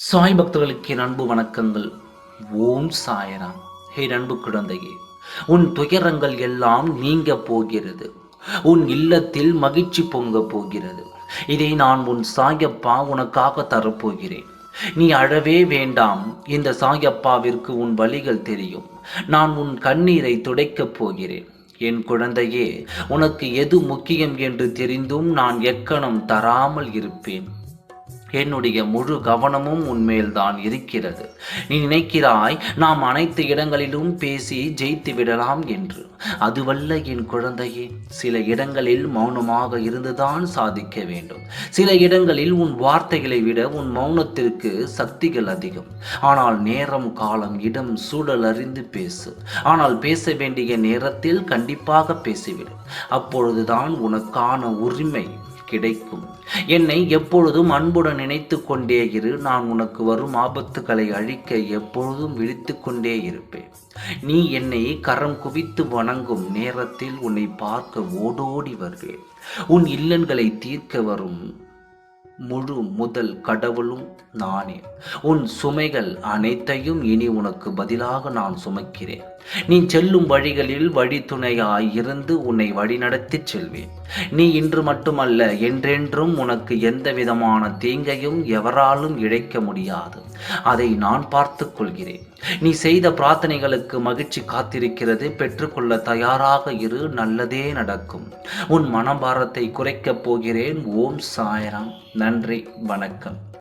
சாய் பக்தர்களுக்கு என் அன்பு வணக்கங்கள். ஓம் சாயராம். ஹே அன்பு குழந்தையே உன் துயரங்கள் எல்லாம் நீங்க போகிறது. உன் இல்லத்தில் மகிழ்ச்சி பொங்க போகிறது. இதை நான் உன் சாயப்பா உனக்காக தரப்போகிறேன். நீ அழவே வேண்டாம் இந்த சாயப்பாவிற்கு உன் வழிகள் தெரியும். நான் உன் கண்ணீரை துடைக்கப் போகிறேன். என் குழந்தையே உனக்கு எது முக்கியம் என்று தெரிந்தும் நான் எக்கணம் தராமல் இருப்பேன். என்னுடைய முழு கவனமும் உன்மேல்தான் இருக்கிறது. நீ நினைக்கிறாய் நாம் அனைத்து இடங்களிலும் பேசி ஜெயித்து விடலாம் என்று. அதுவல்ல என் குழந்தையே சில இடங்களில் மௌனமாக இருந்துதான் சாதிக்க வேண்டும். சில இடங்களில் உன் வார்த்தைகளை விட உன் மௌனத்திற்கு சக்திகள் அதிகம். ஆனால் நேரம் காலம் இடம் சூழல் அறிந்து பேசு. ஆனால் பேச வேண்டிய நேரத்தில் கண்டிப்பாக பேசிவிடு. அப்பொழுதுதான் உனக்கான உரிமை கிடைக்கும். என்னை எப்பொழுதும் அன்புடன் நினைத்து கொண்டே இரு. நான் உனக்கு வரும் ஆபத்துக்களை அழிக்க எப்பொழுதும் விழித்து கொண்டே இருப்பேன். நீ என்னை கரம் குவித்து வணங்கும் நேரத்தில் உன்னை பார்க்க ஓடோடி வருவேன். உன் இல்லன்களை தீர்க்க வரும் முழு முதல் கடவுளும் நானே. உன் சுமைகள் அனைத்தையும் இனி உனக்கு பதிலாக நான் சுமக்கிறேன். நீ செல்லும் வழிகளில் வழித்துணையாய் இருந்து உன்னை வழிநடத்திச் செல்வேன். நீ இன்று மட்டுமல்ல என்றென்றும் உனக்கு எந்த விதமான தீங்கையும் எவராலும் இழைக்க முடியாது. அதை நான் பார்த்து கொள்கிறேன். நீ செய்த பிரார்த்தனைகளுக்கு மகிழ்ச்சி காத்திருக்கிறது பெற்றுக்கொள்ள தயாராக இரு நல்லதே நடக்கும். உன் மனபாரத்தை குறைக்கப் போகிறேன். ஓம் சாயராம். நன்றி வணக்கம்.